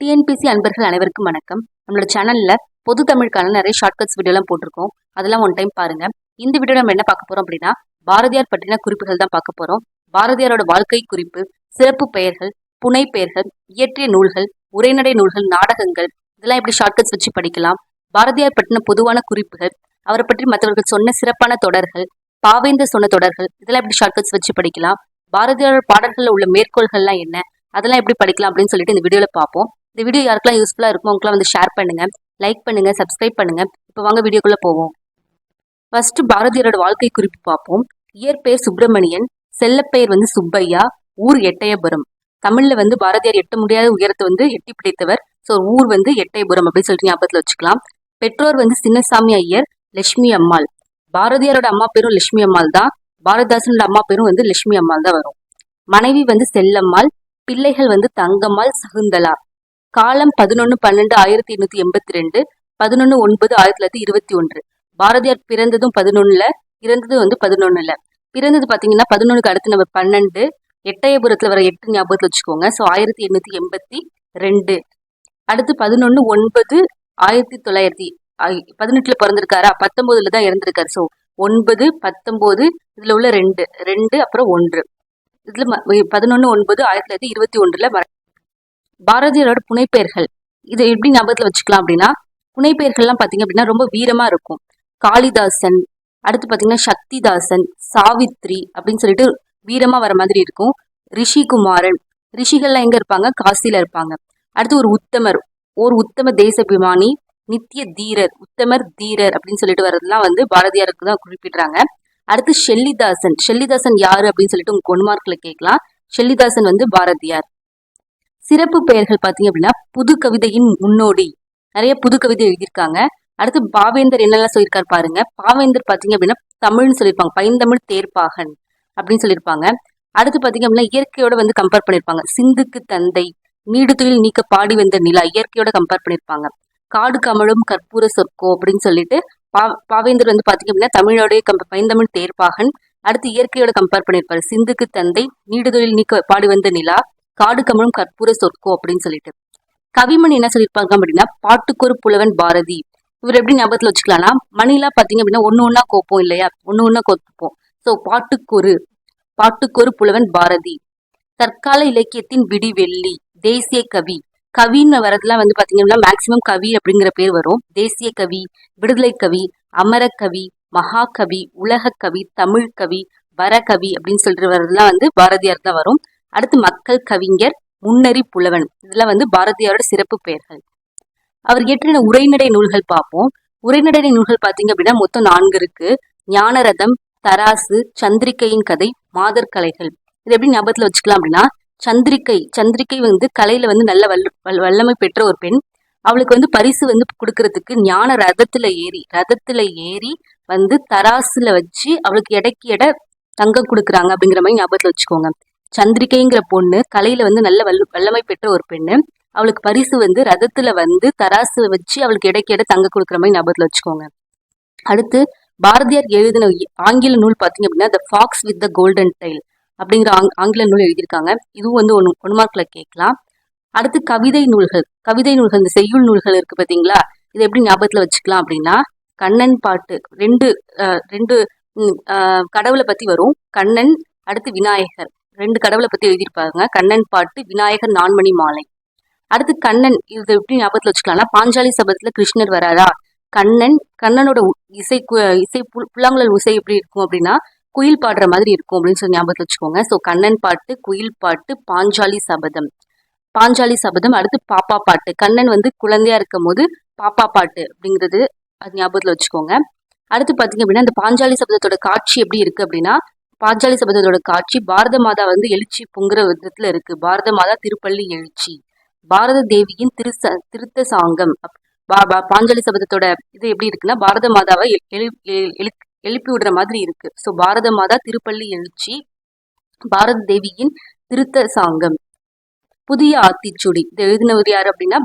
TNPSC அன்பர்கள் அனைவருக்கும் வணக்கம். நம்மளோட சேனல்ல பொது தமிழுக்கான நிறைய ஷார்ட்கட்ஸ் வீடியோலாம் போட்டிருக்கோம். அதெல்லாம் ஒன் டைம் பாருங்க. இந்த வீடியோ நம்ம என்ன பார்க்க போறோம் அப்படின்னா பாரதியார் பற்றின குறிப்புகள் தான் பார்க்க போறோம். பாரதியாரோட வாழ்க்கை குறிப்பு சிறப்பு பெயர்கள் புனை பெயர்கள் இயற்றிய நூல்கள் உரைநடை நூல்கள் நாடகங்கள் இதெல்லாம் எப்படி ஷார்ட்கட்ஸ் வச்சு படிக்கலாம்? பாரதியார் பற்றின பொதுவான குறிப்புகள் அவரை பற்றி மற்றவர்கள் சொன்ன சிறப்பான தொடர்கள் பாவேந்தர் சொன்ன தொடர்கள் இதெல்லாம் எப்படி ஷார்ட்கட்ஸ் வச்சு படிக்கலாம்? பாரதியாரோட பாடல்களில் உள்ள மேற்கோள்கள்லாம் என்ன? அதெல்லாம் எப்படி படிக்கலாம் அப்படின்னு சொல்லிட்டு இந்த வீடியோவில் பார்ப்போம். இந்த வீடியோ யாருக்கெல்லாம் யூஸ்ஃபுல்லாக இருக்கும் அவங்களாம் வந்து ஷேர் பண்ணுங்கள் லைக் பண்ணுங்கள் சப்ஸ்கிரைப் பண்ணுங்க. இப்போ வாங்க வீடியோக்குள்ளே போவோம். ஃபர்ஸ்ட் பாரதியாரோட வாழ்க்கை குறிப்பு பார்ப்போம். இயற்பெயர் சுப்பிரமணியன் செல்லப்பெயர் வந்து சுப்பையா ஊர் எட்டயபுரம். தமிழில் வந்து பாரதியார் எட்ட முடியாத உயரத்தை வந்து எட்டி பிடித்தவர். ஸோ ஊர் வந்து எட்டயபுரம் அப்படின்னு சொல்லிட்டு ஞாபகத்தில் வச்சுக்கலாம். பெற்றோர் வந்து சின்னசாமி ஐயர் லட்சுமி அம்மாள். பாரதியாரோட அம்மா பேரும் லட்சுமி அம்மாள் தான். பாரதாசனோட அம்மா பேரும் வந்து லட்சுமி அம்மாள் தான் வரும். மனைவி வந்து செல்லம்மாள் பிள்ளைகள் வந்து தங்கம்மாள் சகுந்தலா. காலம் பதினொன்று பன்னெண்டு ஆயிரத்தி எண்ணூத்தி எண்பத்தி ரெண்டு பதினொன்று ஒன்பது ஆயிரத்தி தொள்ளாயிரத்தி இருபத்தி ஒன்று. பாரதியார் பிறந்ததும் பதினொன்னுல இறந்ததும் வந்து பதினொன்னுல. பிறந்தது பாத்தீங்கன்னா பதினொன்றுக்கு அடுத்து நம்ம பன்னெண்டு எட்டயபுரத்துல வர எட்டு ஞாபகத்தில் வச்சுக்கோங்க. ஸோ ஆயிரத்தி எண்ணூத்தி எண்பத்தி ரெண்டு அடுத்து பதினொன்று ஒன்பது ஆயிரத்தி தொள்ளாயிரத்தி பதினெட்டுல பிறந்திருக்காரா? பத்தொன்பதுல தான் இறந்திருக்காரு. ஸோ ஒன்பது பத்தொன்பது இதுல உள்ள ரெண்டு ரெண்டு அப்புறம் ஒன்று. இதுல பதினொன்று ஒன்பது ஆயிரத்தி தொள்ளாயிரத்தி இருபத்தி ஒன்றுல பாரதியாரோட புனைப்பெயர்கள். இதை எப்படி ஞாபகத்தில் வச்சுக்கலாம் அப்படின்னா புனைப்பெயர்கள்லாம் பார்த்தீங்க அப்படின்னா ரொம்ப வீரமாக இருக்கும். காளிதாசன் அடுத்து பார்த்தீங்கன்னா சக்திதாசன் சாவித்ரி அப்படின்னு சொல்லிட்டு வீரமாக வர மாதிரி இருக்கும். ரிஷிகுமாரன் ரிஷிகள்லாம் எங்கே இருப்பாங்க? காசியில் இருப்பாங்க. அடுத்து ஒரு உத்தமர் ஒரு உத்தம தேசபிமானி நித்திய தீரர் உத்தமர் தீரர் அப்படின்னு சொல்லிட்டு வர்றதுலாம் வந்து பாரதியாருக்கு தான் குறிப்பிடுறாங்க. அடுத்து ஷெல்லிதாசன் ஷெல்லிதாசன் யாரு அப்படின்னு சொல்லிட்டு உங்க ஒன் மார்க்ல கேட்கலாம். ஷெல்லிதாசன் வந்து பாரதியார். சிறப்பு பெயர்கள் பார்த்தீங்க அப்படின்னா புது கவிதையின் முன்னோடி. நிறைய புது கவிதை எழுதியிருக்காங்க. அடுத்து பாவேந்தர் என்னெல்லாம் சொல்லியிருக்காரு பாருங்க. பாவேந்தர் பார்த்தீங்க அப்படின்னா தமிழ்னு சொல்லியிருப்பாங்க. பைந்தமிழ் தேர்ப்பாகன் அப்படின்னு சொல்லியிருப்பாங்க. அடுத்து பார்த்தீங்க அப்படின்னா இயற்கையோட வந்து கம்பேர் பண்ணியிருப்பாங்க. சிந்துக்கு தந்தை நீடுதொழில் நீக்க பாடி வந்த நிலா இயற்கையோட கம்பேர் பண்ணியிருப்பாங்க. காடு கமழும் கற்பூர சொற்கோ அப்படின்னு சொல்லிட்டு பா பாவேந்தர் வந்து பார்த்தீங்க அப்படின்னா தமிழோடைய கம்ப பைந்தமிழ் தேர்ப்பாகன். அடுத்து இயற்கையோட கம்பேர் பண்ணியிருப்பாரு. சிந்துக்கு தந்தை நீடுதொழில் நீக்க பாடி வந்த நிலா காடு கமலும் கற்பூர சொற்கோ அப்படின்னு சொல்லிட்டு. கவிமணி என்ன சொல்லியிருப்பாங்க அப்படின்னா பாட்டுக்கொரு புலவன் பாரதி. இவர் எப்படி ஞாபகத்தில் வச்சுக்கலாம்னா மணிலாம் பார்த்தீங்க அப்படின்னா ஒன்று ஒன்றா கோப்போம் இல்லையா? ஒன்று ஒன்றா கோப்போம் ஸோ பாட்டுக்கொரு பாட்டுக்கொரு புலவன் பாரதி. தற்கால இலக்கியத்தின் விடிவெள்ளி தேசிய கவி. கவின்னு வரதுலாம் வந்து பார்த்தீங்கன்னா மேக்சிமம் கவி அப்படிங்கிற பேர் வரும். தேசிய கவி விடுதலை கவி அமரக்கவி மகாகவி உலக கவி தமிழ் கவி வரகவி அப்படின்னு சொல்லிட்டு வரதுலாம் வந்து பாரதியார் தான் வரும். அடுத்து மக்கள் கவிஞர் முன்னறி புலவன். இதெல்லாம் வந்து பாரதியாரோட சிறப்பு பெயர்கள். அவர் இயற்றின உரைநடை நூல்கள் பார்ப்போம். உரைநடை நூல்கள் பார்த்தீங்க அப்படின்னா மொத்தம் நான்கு இருக்கு. ஞானரதம் தராசு சந்திரிகையின் கதை மாதர் கலைகள். இது எப்படி ஞாபகத்தில் வச்சுக்கலாம் அப்படின்னா சந்திரிக்கை சந்திரிக்கை வந்து கலையில வந்து நல்ல வல்ல வல்லமை பெற்ற ஒரு பெண். அவளுக்கு வந்து பரிசு வந்து கொடுக்கறதுக்கு ஞான ரதத்துல ஏறி ரதத்துல ஏறி வந்து தராசுல வச்சு அவளுக்கு எடைக்கு எடை தங்கம் கொடுக்குறாங்க அப்படிங்கிற மாதிரி ஞாபகத்துல வச்சுக்கோங்க. சந்திரிகைங்கிற பொண்ணு கலையில வந்து நல்ல வல்ல வல்லமை பெற்ற ஒரு பெண்ணு. அவளுக்கு பரிசு வந்து ரதத்துல வந்து தராசு வச்சு அவளுக்கு இடைக்கு இட தங்க கொடுக்குற மாதிரி ஞாபகத்துல வச்சுக்கோங்க. அடுத்து பாரதியார் எழுதின ஆங்கில நூல் பார்த்தீங்க அப்படின்னா the fox with the golden tail அப்படிங்கிற ஆங் ஆங்கில நூல் எழுதியிருக்காங்க. இதுவும் வந்து ஒன்று ஒன் மார்க்ல கேட்கலாம். அடுத்து கவிதை நூல்கள் கவிதை நூல்கள் இந்த செய்யுள் நூல்கள் இருக்கு பார்த்தீங்களா இதை எப்படி ஞாபகத்தில் வச்சுக்கலாம் அப்படின்னா கண்ணன் பாட்டு ரெண்டு ரெண்டு கடவுளை பற்றி வரும். கண்ணன் அடுத்து விநாயகர். ரெண்டு கடவுளை பற்றி எழுதியிருப்பாங்க. கண்ணன் பாட்டு விநாயகர் நான்மணி மாலை. அடுத்து கண்ணன் இது எப்படி ஞாபகத்தில் வச்சுக்கலாம்னா பாஞ்சாலி சபதத்தில் கிருஷ்ணர் வராரா? கண்ணன் கண்ணனோட இசை இசை புல்லாங்குழல் இசை எப்படி இருக்கும் அப்படின்னா குயில் பாடுற மாதிரி இருக்கும் அப்படின்னு சொல்லி ஞாபகத்தில் வச்சுக்கோங்க. ஸோ கண்ணன் பாட்டு குயில் பாட்டு பாஞ்சாலி சபதம். பாஞ்சாலி சபதம் அடுத்து பாப்பா பாட்டு. கண்ணன் வந்து குழந்தையா இருக்கும் போது பாப்பா பாட்டு அப்படிங்கிறது அது ஞாபகத்தில் வச்சுக்கோங்க. அடுத்து பார்த்தீங்க அப்படின்னா இந்த பாஞ்சாலி சபதத்தோட காட்சி எப்படி இருக்கு அப்படின்னா பாஞ்சாலி சபதத்தோட காட்சி பாரத மாதா வந்து எழுச்சி பொங்குற விதத்துல இருக்கு. பாரத மாதா திருப்பள்ளி எழுச்சி. பாரத தேவியின் திருச திருத்த சாங்கம். பாஞ்சாலி சபதத்தோட இது எப்படி இருக்குன்னா பாரத மாதாவை எழு எழுப்பி விடுற மாதிரி இருக்கு. ஸோ பாரத மாதா திருப்பள்ளி எழுச்சி பாரத தேவியின் திருத்த சாங்கம். புதிய ஆத்திச்சுடி. இது எழுதினவர் யார் அப்படின்னா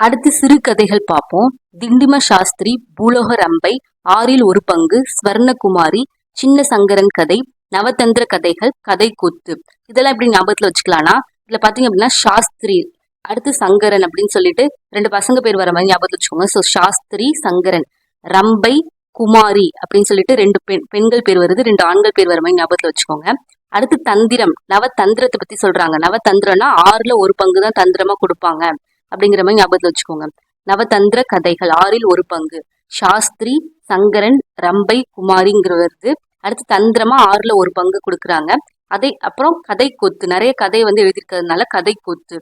அடுத்து சிறு கதைகள் பார்ப்போம். திண்டிம சாஸ்திரி பூலோக ரம்பை ஆறில் ஒரு பங்கு ஸ்வர்ணகுமாரி சின்ன சங்கரன் கதை நவதந்திர கதைகள் கதை கூத்து. இதெல்லாம் எப்படி ஞாபகத்துல வச்சுக்கலாம்னா இதுல பாத்தீங்க அப்படின்னா சாஸ்திரி அடுத்து சங்கரன் அப்படின்னு சொல்லிட்டு ரெண்டு பசங்க பேர் வர மாதிரி ஞாபகத்துல வச்சுக்கோங்க. ஸோ சாஸ்திரி சங்கரன். ரம்பை குமாரி அப்படின்னு சொல்லிட்டு ரெண்டு பெண் பெண்கள் பேர் வருது ரெண்டு ஆண்கள் பேர் வர மாதிரி ஞாபகத்துல வச்சுக்கோங்க. அடுத்து தந்திரம் நவதந்திரத்தை பத்தி சொல்றாங்க. நவதந்திரம்னா ஆறுல ஒரு பங்கு தான் தந்திரமா கொடுப்பாங்க அப்படிங்கிற மாதிரி ஞாபகத்துல வச்சுக்கோங்க. நவதந்திர கதைகள் ஆறில் ஒரு பங்கு. சாஸ்திரி சங்கரன் ரம்பை குமாரிங்கிறவருக்கு அடுத்து தந்திரமா ஆறுல ஒரு பங்கு கொடுக்குறாங்க. அதை அப்புறம் கதை கொத்து நிறைய கதை வந்து எழுதியிருக்கிறதுனால கதை கொத்து.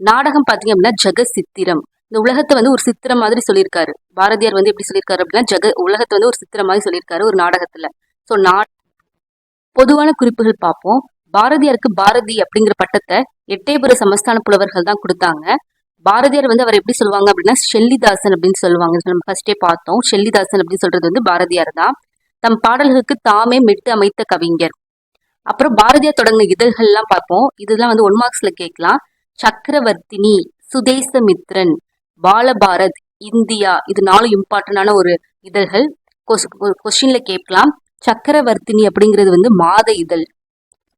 நாடகம் பார்த்தீங்க அப்படின்னா ஜெக சித்திரம் இந்த உலகத்தை வந்து ஒரு சித்திரம் மாதிரி சொல்லியிருக்காரு. பாரதியார் வந்து எப்படி சொல்லியிருக்காரு அப்படின்னா ஜெக உலகத்தை வந்து ஒரு சித்திரம் மாதிரி சொல்லியிருக்காரு ஒரு நாடகத்துல. ஸோ நா பொதுவான குறிப்புகள் பார்ப்போம். பாரதியாருக்கு பாரதி அப்படிங்கிற பட்டத்தை எட்டயபுர சமஸ்தான புலவர்கள் தான் கொடுத்தாங்க. பாரதியார் வந்து அவர் எப்படி சொல்லுவாங்க அப்படின்னா ஷெல்லிதாசன் அப்படின்னு சொல்லுவாங்க. நம்ம ஃபர்ஸ்டே பார்த்தோம். ஷெல்லிதாசன் அப்படின்னு சொல்றது வந்து பாரதியார் தான். தம் பாடல்களுக்கு தாமே மெட்டு அமைத்த கவிஞர். அப்புறம் பாரதியார் தொடங்கின இதழ்கள்லாம் பார்ப்போம். இதெல்லாம் வந்து ஒன் மார்க்ஸ்ல கேட்கலாம். சக்கரவர்த்தினி சுதேசமித்ரன் பாலபாரத் இந்தியா இது நாலு இம்பார்ட்டண்டான ஒரு இதழ்கள். கொஸ்டின்ல கேட்கலாம். சக்கரவர்த்தினி அப்படிங்கிறது வந்து மாத இதழ்.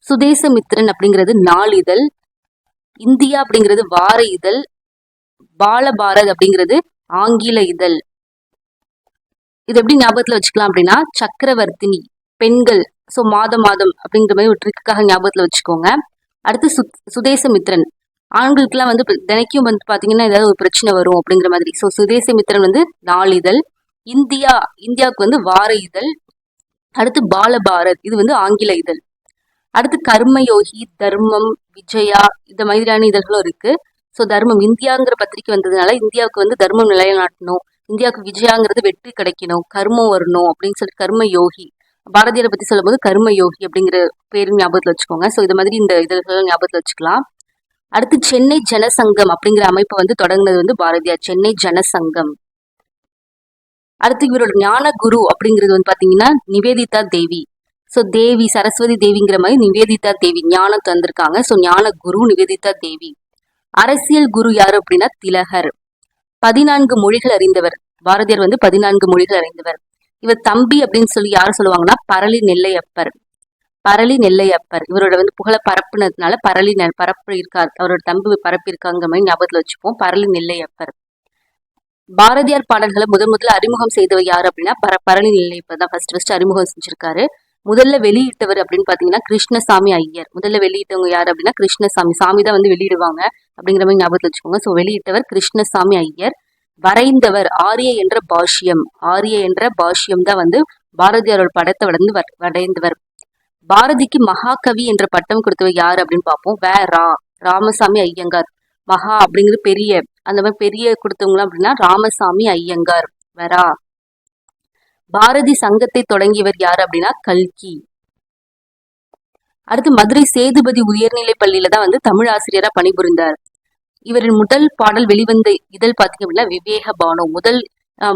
சுதேசமித்ரன் அப்படிங்கிறது நாளிதழ் இந்தியா அப்படிங்கிறது வார இதழ். பாலபாரத் அப்படிங்கிறது ஆங்கில இதழ். இது எப்படி ஞாபகத்துல வச்சுக்கலாம் அப்படின்னா சக்கரவர்த்தினி பெண்கள் ஸோ மாதம் மாதம் அப்படிங்கிற மாதிரி ஒரு ட்ரிக்காக ஞாபகத்துல வச்சுக்கோங்க. அடுத்து சு சுதேசமித்ரன் ஆண்களுக்குலாம் வந்து தினைக்கும் வந்து பாத்தீங்கன்னா ஏதாவது ஒரு பிரச்சனை வரும் அப்படிங்கிற மாதிரி. ஸோ சுதேசமித்ரன் வந்து நாளிதழ் இந்தியா இந்தியாவுக்கு வந்து வார இதழ். அடுத்து பாலபாரத் இது வந்து ஆங்கில இதழ். அடுத்து கர்மயோகி தர்மம் விஜயா இந்த மாதிரியான இதழ்களும் இருக்கு. ஸோ தர்மம் இந்தியாங்கிற பத்திரிக்கை வந்ததுனால இந்தியாவுக்கு வந்து தர்மம் நிலைநாட்டணும். இந்தியாவுக்கு விஜயாங்கிறது வெற்றி கிடைக்கணும். கர்மம் வரணும் அப்படின்னு சொல்லிட்டு கர்ம யோகி பாரதியாரை பத்தி சொல்லும்போது கர்ம யோகி அப்படிங்கிற பேரும் ஞாபகத்தில் வச்சுக்கோங்க. ஸோ இது மாதிரி இந்த இதழ்கள் ஞாபகத்தில் வச்சுக்கலாம். அடுத்து சென்னை ஜனசங்கம் அப்படிங்கிற அமைப்பை வந்து தொடங்கினது வந்து பாரதியார். சென்னை ஜனசங்கம். அடுத்து இவரோட ஞான குரு அப்படிங்கிறது வந்து பாத்தீங்கன்னா நிவேதிதா தேவி. ஸோ தேவி சரஸ்வதி தேவிங்கிற மாதிரி நிவேதிதா தேவி ஞானம் தந்திருக்காங்க. ஸோ ஞான குரு நிவேதிதா தேவி. அரசியல் குரு யாரு அப்படின்னா திலகர். பதினான்கு மொழிகள் அறிந்தவர். பாரதியார் வந்து பதினான்கு மொழிகள் அறிந்தவர். இவர் தம்பி அப்படின்னு சொல்லி யார் சொல்லுவாங்கன்னா பரளி நெல்லையப்பர். பரளி நெல்லையப்பர். இவரோட வந்து புகழ பரப்புனதுனால பரளி நெல் பரப்பு இருக்கார் அவரோட தம்பி பரப்பு இருக்காங்க மாதிரி ஞாபகத்துல வச்சுப்போம். பரளி நெல்லையப்பர். பாரதியார் பாடல்களை முதன் முதல்ல அறிமுகம் செய்தவர் யார் அப்படின்னா பர பரளி நெல்லையப்பர் தான். ஃபர்ஸ்ட் ஃபர்ஸ்ட் அறிமுகம் செஞ்சிருக்காரு. முதல்ல வெளியிட்டவர் அப்படின்னு பாத்தீங்கன்னா கிருஷ்ணசாமி ஐயர். முதல்ல வெளியிட்டவங்க யார் அப்படின்னா கிருஷ்ணசாமி. சாமி தான் வந்து வெளியிடுவாங்க அப்படிங்கிற மாதிரி ஞாபகத்தில் வச்சுக்கோங்க. ஸோ வெளியிட்டவர் கிருஷ்ணசாமி ஐயர். வரைந்தவர் ஆரிய என்ற பாஷ்யம். ஆரிய என்ற பாஷ்யம் தான் வந்து பாரதியாரோட படத்தை வளர்ந்து வரைந்தவர். பாரதிக்கு மகாகவி என்ற பட்டம் கொடுத்தவர் யார் அப்படின்னு பார்ப்போம் வே ரா. ராமசாமி ஐயங்கார். மகா அப்படிங்கிறது பெரிய அந்த மாதிரி பெரிய கொடுத்தவங்களாம் அப்படின்னா ராமசாமி ஐயங்கார். வரா பாரதி சங்கத்தை தொடங்கியவர் யார் அப்படின்னா கல்கி. அடுத்து மதுரை சேதுபதி உயர்நிலை பள்ளியில தான் வந்து தமிழ் ஆசிரியரா பணிபுரிந்தார். இவரின் முதல் பாடல் வெளிவந்த இதழ் பாத்தீங்க அப்படின்னா விவேக பானு. முதல்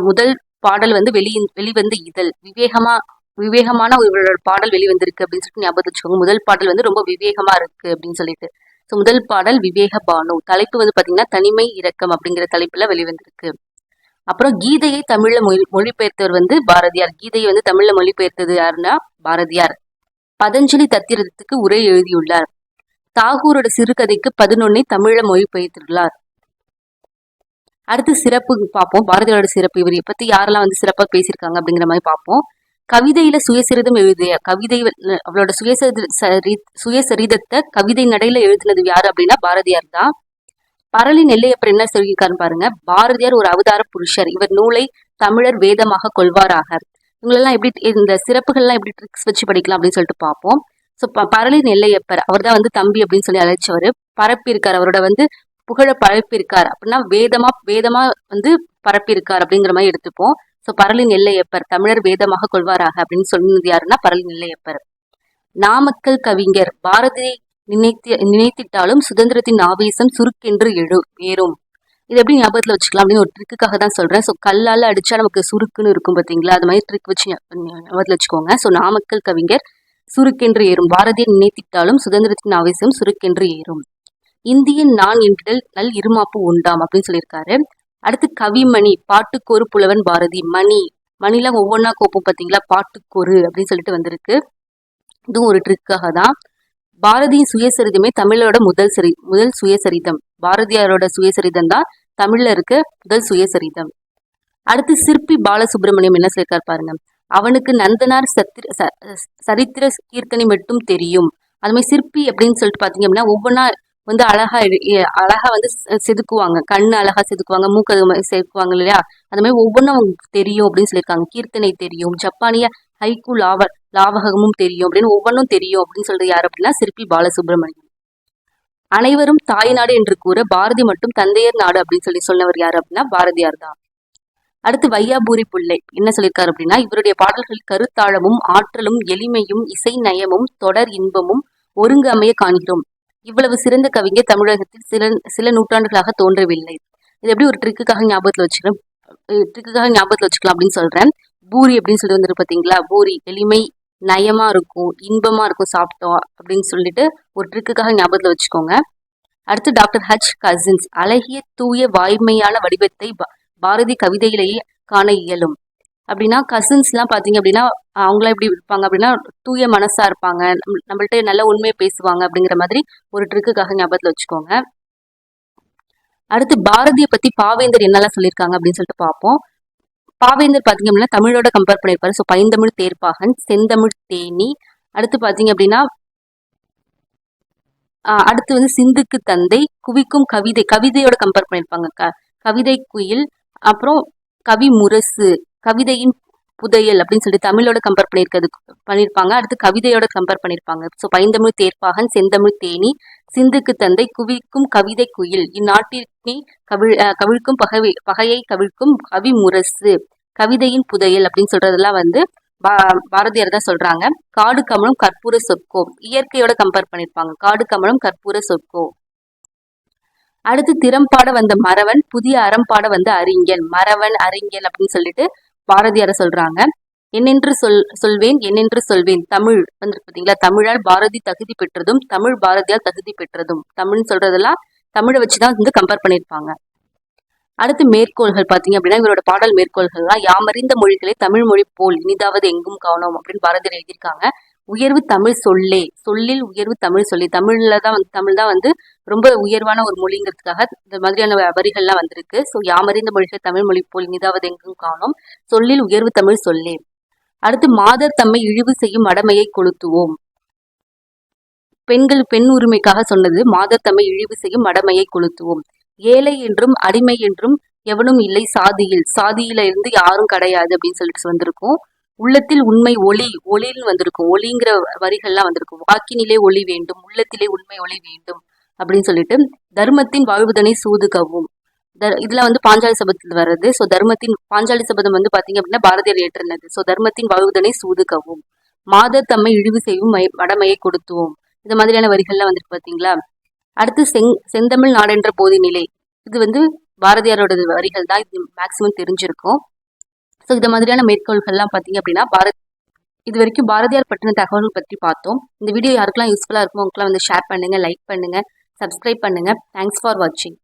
முதல் பாடல் வந்து வெளி வெளிவந்த இதழ். விவேகமா விவேகமான இவரோட பாடல் வெளிவந்திருக்கு அப்படின்னு சொல்லிட்டு ஞாபகம் வச்சுக்கோங்க. முதல் பாடல் வந்து ரொம்ப விவேகமா இருக்கு அப்படின்னு சொல்லிட்டு. ஸோ முதல் பாடல் விவேக பானு. தலைப்பு வந்து பார்த்தீங்கன்னா தனிமை இரக்கம் அப்படிங்கிற தலைப்புல வெளிவந்திருக்கு. அப்புறம் கீதையை தமிழ்ல மொழி மொழிபெயர்த்தவர் வந்து பாரதியார். கீதையை வந்து தமிழ்ல மொழிபெயர்த்தது யாருன்னா பாரதியார். பதஞ்சலி தத்திரத்துக்கு உரை எழுதியுள்ளார். தாகூரோட சிறுகதைக்கு பதினொன்னை தமிழ்ல மொழிபெயர்த்துள்ளார் அடுத்து சிறப்பு பார்ப்போம். பாரதியாரோட சிறப்பு இவரை பத்தி யாரெல்லாம் வந்து சிறப்பா பேசியிருக்காங்க அப்படிங்கிற மாதிரி பார்ப்போம். கவிதையில சுயசரிதம் எழுதிய கவிதை அவளோட சுயசரி சுயசரிதத்தை கவிதை நடையில எழுதினது யாரு அப்படின்னா பாரதியார் தான். பரளி நெல்லையப்பர் என்ன சொல்லியிருக்காருன்னு பாருங்க. பாரதியார் ஒரு அவதார புருஷர். இவர் நூலை தமிழர் வேதமாக கொள்வாராக. இவங்களெல்லாம் எப்படி இந்த சிறப்புகள்லாம் எப்படி ட்ரிக்ஸ் வச்சு படிக்கலாம் அப்படின்னு சொல்லிட்டு பார்ப்போம். ஸோ பரளி நெல்லையப்பர் அவர் தான் வந்து தம்பி அப்படின்னு சொல்லி அழைச்சவர். பரப்பியிருக்கார் அவரோட வந்து புகழ பரப்பியிருக்கார். அப்படின்னா வேதமா வேதமா வந்து பரப்பியிருக்கார் அப்படிங்கிற மாதிரி எடுத்துப்போம். ஸோ பரளி நெல்லையப்பர் தமிழர் வேதமாக கொள்வாராக அப்படின்னு சொன்னது யாருன்னா பரளி நெல்லையப்பர் நாமக்கல் கவிஞர் பாரதி நினைத்து நினைத்திட்டாலும் சுதந்திரத்தின் ஆவேசம் சுருக்கென்று எழு ஏறும். இது எப்படி ஞாபகத்தில் வச்சுக்கலாம் அப்படின்னு ஒரு ட்ரிக்குக்காக தான் சொல்கிறேன் ஸோ கல்லால் அடித்தா நமக்கு சுருக்குன்னு இருக்கும் பார்த்தீங்களா? அது மாதிரி ட்ரிக் வச்சு ஞாபகத்தில் வச்சுக்கோங்க. ஸோ நாமக்கல் கவிஞர் சுருக்கென்று ஏறும். பாரதியை நினைத்திட்டாலும் சுதந்திரத்தின் ஆவேசம் சுருக்கென்று ஏறும். இந்தியன் நான் என்றிடல் நல் இருமாப்பு உண்டாம் அப்படின்னு சொல்லியிருக்காரு. அடுத்து கவிமணி பாட்டுக்கொரு புலவன் பாரதி. மணி. மணிலாம் ஒவ்வொன்றா கோப்போம் பார்த்தீங்களா? பாட்டுக்கொரு அப்படின்னு சொல்லிட்டு வந்திருக்கு. இதுவும் ஒரு ட்ரிக்காக தான். பாரதியின் சுயசரிதமே தமிழோட முதல் சரி முதல் சுயசரிதம். பாரதியாரோட சுயசரிதம் தான் தமிழ்ல இருக்க முதல் சுயசரிதம். அடுத்து சிற்பி பாலசுப்ரமணியம் என்ன சொல்லியிருக்காரு பாருங்க. அவனுக்கு நந்தனார் சத்திர ச- சரித்திர கீர்த்தனை மட்டும் தெரியும். அது மாதிரி சிற்பி அப்படின்னு சொல்லிட்டு பாத்தீங்க அப்படின்னா ஒவ்வொன்றா வந்து அழகா அழகா வந்து செதுக்குவாங்க. கண்ணு அழகா செதுக்குவாங்க மூக்கு அது மாதிரி செதுக்குவாங்க இல்லையா? அது மாதிரி ஒவ்வொன்றும் அவங்களுக்கு தெரியும் அப்படின்னு சொல்லியிருக்காங்க. கீர்த்தனை தெரியும். ஜப்பானிய ஹைக்கு லாவர் லாவகமும் தெரியும் அப்படின்னு ஒவ்வொன்றும் தெரியும் அப்படின்னு சொல்றது யார் அப்படின்னா சிற்பி பாலசுப்ரமணியம். அனைவரும் தாய் நாடு என்று கூற பாரதி மட்டும் தந்தையர் நாடு அப்படின்னு சொல்லி சொன்னவர் யார் அப்படின்னா பாரதியார் தான். அடுத்து வையாபூரி பிள்ளை என்ன சொல்லியிருக்காரு அப்படின்னா இவருடைய பாடல்கள் கருத்தாழமும் ஆற்றலும் எளிமையும் இசை நயமும் தொடர் இன்பமும் ஒருங்கு அமைய காண்கிறோம். இவ்வளவு சிறந்த கவிஞர் தமிழகத்தில் சில சில நூற்றாண்டுகளாக தோன்றவில்லை. இது எப்படி ஒரு ட்ரிக்குக்காக ஞாபகத்தில் வச்சுக்கிறேன் ட்ரிக்குக்காக ஞாபகத்தில் வச்சுக்கலாம் அப்படின்னு சொல்றேன். பூரி அப்படின்னு சொல்லி வந்துருக்கு பார்த்தீங்களா பூரி எளிமை நயமாக இருக்கும் இன்பமாக இருக்கும் சாப்பிட்டோம் அப்படின்னு சொல்லிட்டு ஒரு ட்ரிக்குக்காக ஞாபகத்தில் வச்சுக்கோங்க. அடுத்து டாக்டர் ஹச் கசின்ஸ் அழகிய தூய வாய்மையான வடிவத்தை பாரதி கவிதையிலேயே காண இயலும். அப்படின்னா கசின்ஸ்லாம் பார்த்தீங்க அப்படின்னா அவங்களாம் எப்படி இருப்பாங்க அப்படின்னா தூய மனசாக இருப்பாங்க நம்ம- நம்மள்ட்ட நல்ல உண்மையை பேசுவாங்க அப்படிங்கிற மாதிரி ஒரு ட்ரிக்குக்காக ஞாபகத்தில் வச்சுக்கோங்க. அடுத்து பாரதியை பற்றி பாவேந்தர் என்னெல்லாம் சொல்லியிருக்காங்க அப்படின்னு சொல்லிட்டு பார்ப்போம். பாவேந்தர் பார்த்தீங்க அப்படின்னா தமிழோட கம்பேர் பண்ணியிருப்பாரு. ஸோ பைந்தமிழ் தேர்ப்பாகன் செந்தமிழ் தேனி. அடுத்து பார்த்தீங்க அப்படின்னா அடுத்து வந்து சிந்துக்கு தந்தை குவிக்கும் கவிதை கவிதையோட கம்பேர் பண்ணியிருப்பாங்க. க கவிதை குயில் அப்புறம் கவி முரசு கவிதையின் புதையல் அப்படின்னு சொல்லி தமிழோட கம்பேர் பண்ணியிருக்கிறது பண்ணியிருப்பாங்க. அடுத்து கவிதையோட கம்பேர் பண்ணியிருப்பாங்க. ஸோ பைந்தமிழ் தேர்ப்பாகன் செந்தமிழ் தேனி சிந்துக்கு தந்தை குவிக்கும் கவிதை குயில். இந்நாட்டிற்கு கவிழ் கவிழ்க்கும் பகவை பகையை கவிழ்க்கும் கவி முரசு. கவிதையின் புதையல் அப்படின்னு சொல்றதெல்லாம் வந்து பா- பாரதியார் தான் சொல்றாங்க. காடு கமலம் கற்பூர சொற்கோ. இயற்கையோட கம்பேர் பண்ணியிருப்பாங்க காடு கமலம் கற்பூர சொற்கோ. அடுத்து திறம்பாட வந்த மறவன் புதிய அறம்பாட வந்த அறிஞன். மறவன் அறிஞன் அப்படின்னு சொல்லிட்டு பாரதியார சொல்றாங்க. என்னென்று சொல் சொல்வேன் என்னென்று சொல்வேன். தமிழ் வந்து பார்த்தீங்களா தமிழால் பாரதி தகுதி பெற்றதும் தமிழ் பாரதியால் தகுதி பெற்றதும். தமிழ்னு சொல்றதெல்லாம் தமிழை வச்சுதான் வந்து கம்பேர் பண்ணியிருப்பாங்க. அடுத்து மேற்கோள்கள் பாத்தீங்க அப்படின்னா இவரோட பாடல் மேற்கோள்கள்லாம் யாமறிந்த மொழிகளே தமிழ் மொழி போல் இனிதாவது எங்கும் காணோம் அப்படின்னு பாரதியார் எழுதியிருக்காங்க. உயர்வு தமிழ் சொல்லே சொல்லில் உயர்வு தமிழ் சொல்லி தமிழ்ல தான் வந்து தமிழ் தான் வந்து ரொம்ப உயர்வான ஒரு மொழிங்கிறதுக்காக இந்த மாதிரியான வரிகள்லாம் வந்திருக்கு. ஸோ யாமறிந்த மொழிகள் தமிழ் மொழி போல் இனிதாவது எங்கும் காணோம். சொல்லில் உயர்வு தமிழ் சொல்லே. அடுத்து மாதர் தம்மை இழிவு செய்யும் மடமையை கொளுத்துவோம். பெண்கள் பெண் உரிமைக்காக சொன்னது மாதர் தம்மை இழிவு செய்யும் மடமையை கொளுத்துவோம். ஏழை என்றும் அடிமை என்றும் எவனும் இல்லை சாதியில். சாதியில இருந்து யாரும் கிடையாது அப்படின்னு சொல்லிட்டு வந்திருக்கும். உள்ளத்தில் உண்மை ஒளி ஒளின்னு வந்திருக்கும். ஒளிங்கிற வரிகள்லாம் வந்திருக்கும். வாக்கினிலே ஒளி வேண்டும் உள்ளத்திலே உண்மை ஒளி வேண்டும் அப்படின்னு சொல்லிட்டு தர்மத்தின் வாழ்வுதனை சூதுகவும் இதுல வந்து பாஞ்சாலி சபதத்தில் வர்றது. ஸோ தர்மத்தின் பாஞ்சாலி சபதம் வந்து பாத்தீங்க அப்படின்னா பாரதியார் ஏற்றினது ஸோ தர்மத்தின் வாழ்வுதனை சூதுகவும் மாதர் தம்மை இழிவு செய்யும் மை- மடமையை கொடுத்துவோம். இந்த மாதிரியான வரிகள்லாம் வந்துட்டு பாத்தீங்களா? அடுத்து செங் செந்தமிழ் நாடென்ற போதி நிலை. இது வந்து பாரதியாரோட வரிகள் தான். இது மேக்சிமம் தெரிஞ்சிருக்கும். ஸோ இந்த மாதிரியான மேற்கோள்கள்லாம் பார்த்தீங்க அப்படின்னா பாரத் இது வரைக்கும் பாரதியார் பற்றின தகவல்கள் பற்றி பார்த்தோம். இந்த வீடியோ யாருக்கெல்லாம் யூஸ்ஃபுல்லாக இருக்கும் அவங்களுக்குலாம் வந்து ஷேர் பண்ணுங்கள் லைக் பண்ணுங்கள் சப்ஸ்கிரைப் பண்ணுங்க. தேங்க்ஸ் ஃபார் வாட்சிங்